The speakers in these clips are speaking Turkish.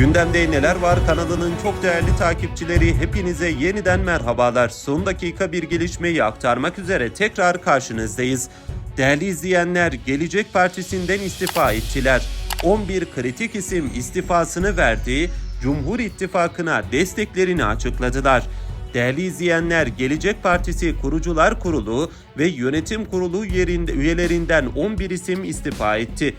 Gündemde neler var kanalının çok değerli takipçileri hepinize yeniden merhabalar. Son dakika bir gelişmeyi aktarmak üzere tekrar karşınızdayız. Değerli izleyenler Gelecek Partisi'nden istifa ettiler. 11 kritik isim istifasını verdi. Cumhur İttifakı'na desteklerini açıkladılar. Değerli izleyenler, Gelecek Partisi Kurucular Kurulu ve Yönetim Kurulu yerinde, üyelerinden 11 isim istifa etti.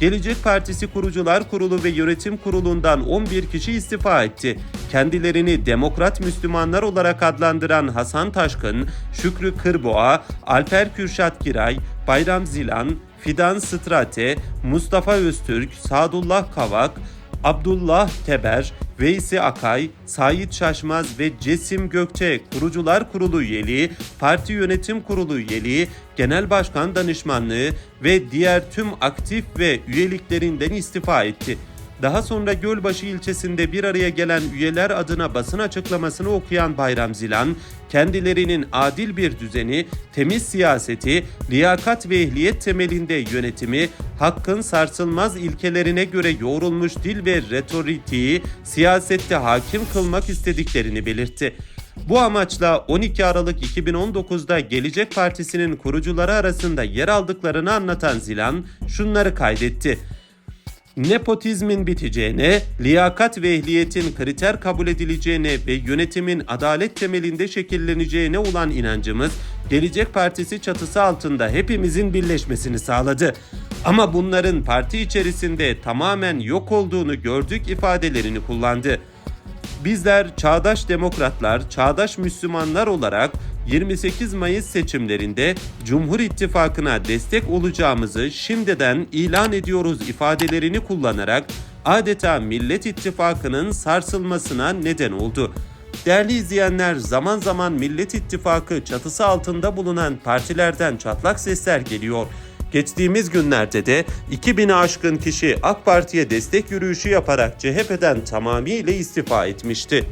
Gelecek Partisi Kurucular Kurulu ve Yönetim Kurulu'ndan 11 kişi istifa etti. Kendilerini Demokrat Müslümanlar olarak adlandıran Hasan Taşkın, Şükrü Kırboğa, Alper Kürşat Giray, Bayram Zilan, Fidan Strate, Mustafa Öztürk, Sadullah Kavak, Abdullah Teber, Veysi Akay, Sait Şaşmaz ve Cesim Gökçe Kurucular Kurulu üyeliği, Parti Yönetim Kurulu üyeliği, Genel Başkan Danışmanlığı ve diğer tüm aktif ve üyeliklerinden istifa etti. Daha sonra Gölbaşı ilçesinde bir araya gelen üyeler adına basın açıklamasını okuyan Bayram Zilan, kendilerinin adil bir düzeni, temiz siyaseti, liyakat ve ehliyet temelinde yönetimi, hakkın sarsılmaz ilkelerine göre yoğrulmuş dil ve retoriği siyasette hakim kılmak istediklerini belirtti. Bu amaçla 12 Aralık 2019'da Gelecek Partisi'nin kurucuları arasında yer aldıklarını anlatan Zilan şunları kaydetti nepotizmin biteceğine, liyakat ve ehliyetin kriter kabul edileceğine ve yönetimin adalet temelinde şekilleneceğine olan inancımız, Gelecek Partisi çatısı altında hepimizin birleşmesini sağladı. Ama bunların parti içerisinde tamamen yok olduğunu gördük ifadelerini kullandı. Bizler çağdaş demokratlar, çağdaş Müslümanlar olarak 28 Mayıs seçimlerinde Cumhur İttifakı'na destek olacağımızı şimdiden ilan ediyoruz ifadelerini kullanarak adeta Millet İttifakı'nın sarsılmasına neden oldu. Değerli izleyenler zaman zaman Millet İttifakı çatısı altında bulunan partilerden çatlak sesler geliyor. Geçtiğimiz günlerde de 2000'e aşkın kişi AK Parti'ye destek yürüyüşü yaparak CHP'den tamamıyla istifa etmişti.